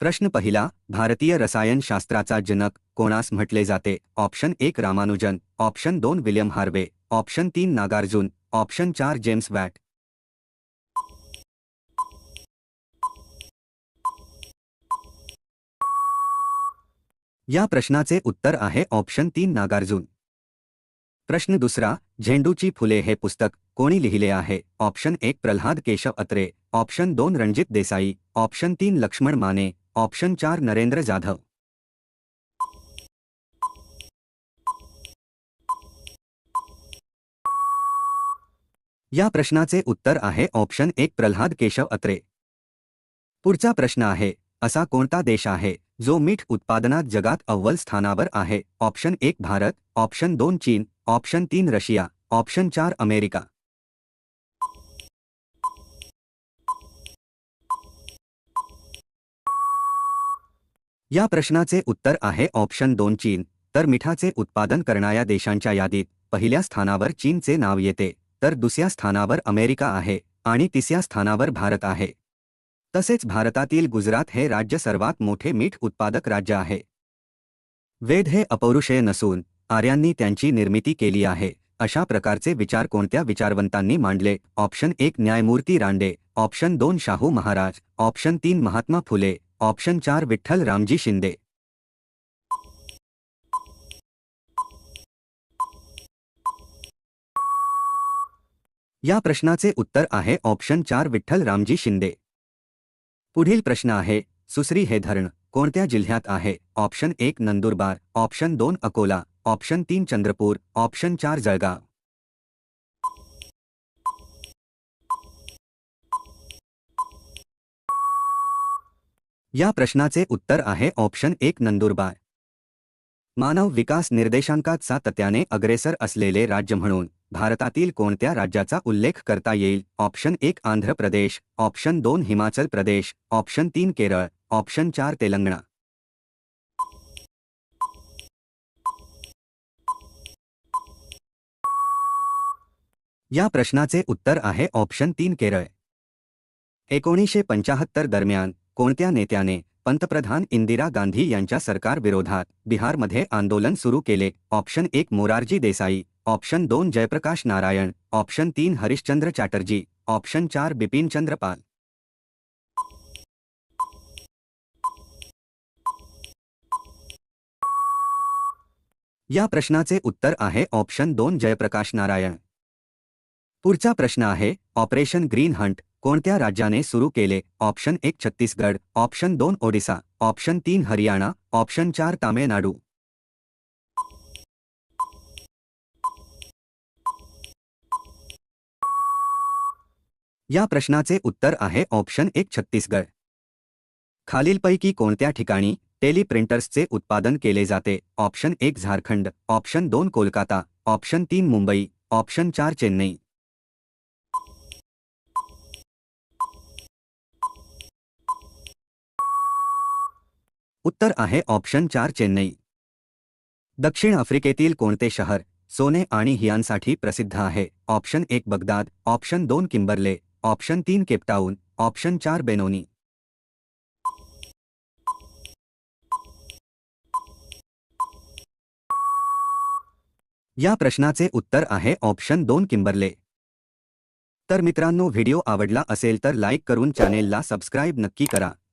प्रश्न पहिला, भारतीय रसायन रसायनशास्त्राचा जनक कोणास म्हटले जाते? ऑप्शन एक रामानुजन, ऑप्शन दोन विलियम हार्वे, ऑप्शन तीन नागार्जुन, ऑप्शन चार जेम्स वॅट. या प्रश्नाचे उत्तर आहे ऑप्शन तीन नागार्जुन. प्रश्न दुसरा, झेंडूची फुले हे पुस्तक कोणी लिहिले आहे? ऑप्शन एक प्रल्हाद केशव अत्रे, ऑप्शन दोन रणजित देसाई, ऑप्शन तीन लक्ष्मण माने ऑप्शन चार नरेंद्र जाधव। या प्रश्नाचे उत्तर आहे ऑप्शन एक प्रल्हाद केशव अत्रे। पुढचा प्रश्न आहे, असा कोणता देश आहे जो मीठ उत्पादनात जगात अव्वल स्थानावर आहे? ऑप्शन एक भारत, ऑप्शन दोन चीन, ऑप्शन तीन रशिया, ऑप्शन चार अमेरिका। या प्रश्नाचे उत्तर आहे ऑप्शन दोन चीन. तर मिठाचे उत्पादन करणाऱ्या देशांच्या यादीत पहिल्या स्थानावर चीनचे नाव येते तर दुसऱ्या स्थानावर अमेरिका आहे आणि तिसऱ्या स्थानावर भारत आहे. तसेच भारतातील गुजरात हे राज्य सर्वात मोठे मीठ उत्पादक राज्य आहे. वेद हे अपौरुषेय नसून आर्यांनी त्यांची निर्मिती केली आहे अशा प्रकारचे विचार कोणत्या विचारवंतांनी मांडले? ऑप्शन एक न्यायमूर्ती रांडे ऑप्शन दोन शाहू महाराज ऑप्शन तीन महात्मा फुले ऑप्शन चार विठ्ठल रामजी शिंदे. या प्रश्नाचे उत्तर आहे ऑप्शन चार विठ्ठल रामजी शिंदे. पुढील प्रश्न आहे सुसरी हे धरण कोणत्या जिल्ह्यात आहे? ऑप्शन एक नंदुरबार ऑप्शन दोन अकोला ऑप्शन तीन चंद्रपूर ऑप्शन चार जळगाव. या प्रश्नाचे उत्तर आहे ऑप्शन एक नंदुरबार. मानव विकास निर्देशांकात सातत्याने अग्रेसर असलेले राज्य म्हणून भारतातील कोणत्या राज्याचा उल्लेख करता येईल? ऑप्शन एक आंध्र प्रदेश ऑप्शन दोन हिमाचल प्रदेश ऑप्शन तीन केरळ ऑप्शन चार तेलंगणा. या प्रश्नाचे उत्तर आहे ऑप्शन तीन केरळ. एकोणीसशे पंचाहत्तर दरम्यान कोणत्या नेत्याने पंतप्रधान इंदिरा गांधी यांच्या सरकारविरोधात बिहारमध्ये आंदोलन सुरू केले? ऑप्शन एक मोरारजी देसाई, ऑप्शन दोन जयप्रकाश नारायण, ऑप्शन तीन हरिश्चंद्र चॅटर्जी, ऑप्शन चार बिपिन चंद्रपाल या प्रश्नाचे उत्तर आहे ऑप्शन दोन जयप्रकाश नारायण. पुढचा प्रश्न आहे ऑपरेशन ग्रीन हंट. कोणत्या राज्याने सुरू केले? ऑप्शन एक छत्तीसगड, ऑप्शन दोन ओडिसा, ऑप्शन तीन हरियाणा, ऑप्शन चार तामिळनाडू. या प्रश्नाचे उत्तर आहे ऑप्शन एक छत्तीसगड. खालीलपैकी कोणत्या ठिकाणी टेलिप्रिंटर्सचे उत्पादन केले जाते? ऑप्शन एक झारखंड, ऑप्शन दोन कोलकाता, ऑप्शन तीन मुंबई, ऑप्शन चार चेन्नई. उत्तर आहे ऑप्शन चार चेन्नई. दक्षिण आफ्रिकेतील कोणते शहर सोने आणि हियांसाठी प्रसिद्ध आहे? ऑप्शन एक बगदाद ऑप्शन दोन किंबर्ले ऑप्शन तीन केपटाऊन ऑप्शन चार बेनोनी. या प्रश्नाचे उत्तर आहे ऑप्शन दोन किंबर्ले. तर मित्रांनो व्हिडिओ आवडला असेल तर लाईक करून चॅनेलला सबस्क्राईब नक्की करा.